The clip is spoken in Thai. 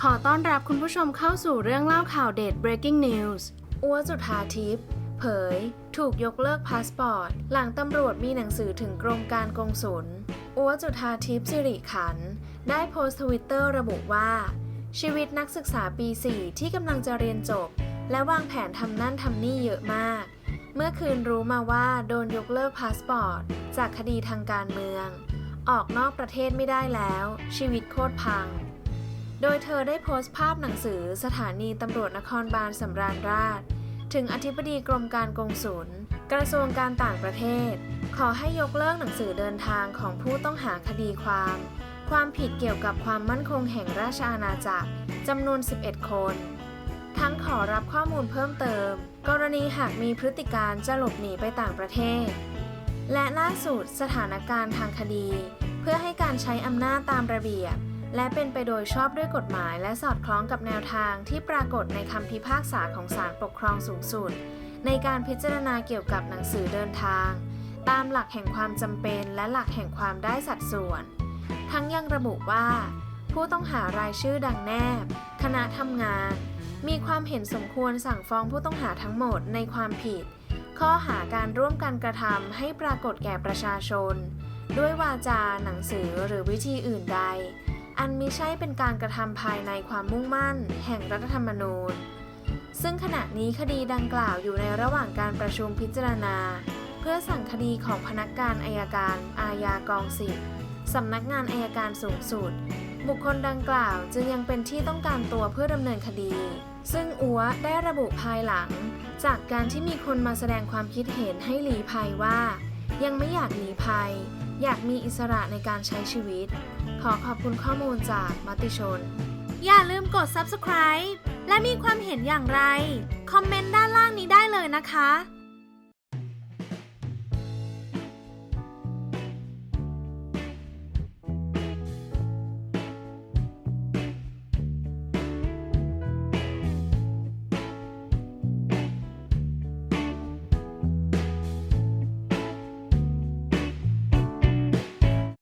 ขอต้อนรับคุณผู้ชมเข้าสู่เรื่องเล่าข่าวเด็ด breaking news อัวจุธาทิพย์เผย ถูกยกเลิกพาสปอร์ต หลังตำรวจมีหนังสือถึงกรมการกงสุลอัวจุธาทิพย์สิริขัน ได้โพสต์ทวิตเตอร์ระบุว่า ชีวิตนักศึกษาปี 4 ที่กำลังจะเรียนจบ และวางแผนทำนั่นทำนี่เยอะมาก เมื่อคืนรู้มาว่าโดนยกเลิกพาสปอร์ต จากคดีทางการเมือง ออกนอกประเทศไม่ได้แล้ว ชีวิตโคตรพัง โดยเธอได้โพสต์ภาพหนังสือสถานีตำรวจนครบาลสำราญราช ถึงอธิบดีกรมการกงสุลกระทรวงการต่างประเทศ ขอให้ยกเลิกหนังสือเดินทางของผู้ต้องหาคดีความ ความผิดเกี่ยวกับความมั่นคงแห่งราชอาณาจักรจำนวน 11 คน ทั้งขอรับข้อมูลเพิ่มเติม กรณีหากมีพฤติการจะหลบหนีไปต่างประเทศ และล่าสุดสถานการณ์ทางคดี เพื่อให้การใช้อำนาจตามระเบียบ และเป็นไปโดยชอบด้วยกฎหมายและสอดคล้องกับแนวทางที่ปรากฏในคำพิพากษาของศาลปกครองสูงสุด ในการพิจารณาเกี่ยวกับหนังสือเดินทาง ตามหลักแห่งความจำเป็นและหลักแห่งความได้สัดส่วน ทั้งยังระบุว่า ผู้ต้องหารายชื่อดังแนบ คณะทำงาน มีความเห็นสมควรสั่งฟ้องผู้ต้องหาทั้งหมดในความผิด ข้อหาการร่วมกันกระทำให้ปรากฏแก่ประชาชน ด้วยวาจาหนังสือหรือวิธีอื่นใด อันมิใช่เป็นการกระทำภายในความมุ่งมั่น แห่งรัฐธรรมนูญ ซึ่งขณะนี้คดีดังกล่าวอยู่ในระหว่างการประชุมพิจารณา เพื่อสั่งคดีของพนักงานอายการอาญากองสิบสำนักงานอายการสูงสุด บุคคลดังกล่าวจึงยังเป็นที่ต้องการตัวเพื่อดำเนินคดี ซึ่งอัวได้ระบุภายหลัง จากการที่มีคนมาแสดงความคิดเห็นให้หลีภัยว่า ยังไม่อยากหนีภัย อยากมีอิสระในการใช้ชีวิต ขอขอบคุณข้อมูลจากมติชน อย่าลืมกด subscribe และมีความเห็นอย่างไร คอมเมนต์ด้านล่างนี้ได้เลยนะคะ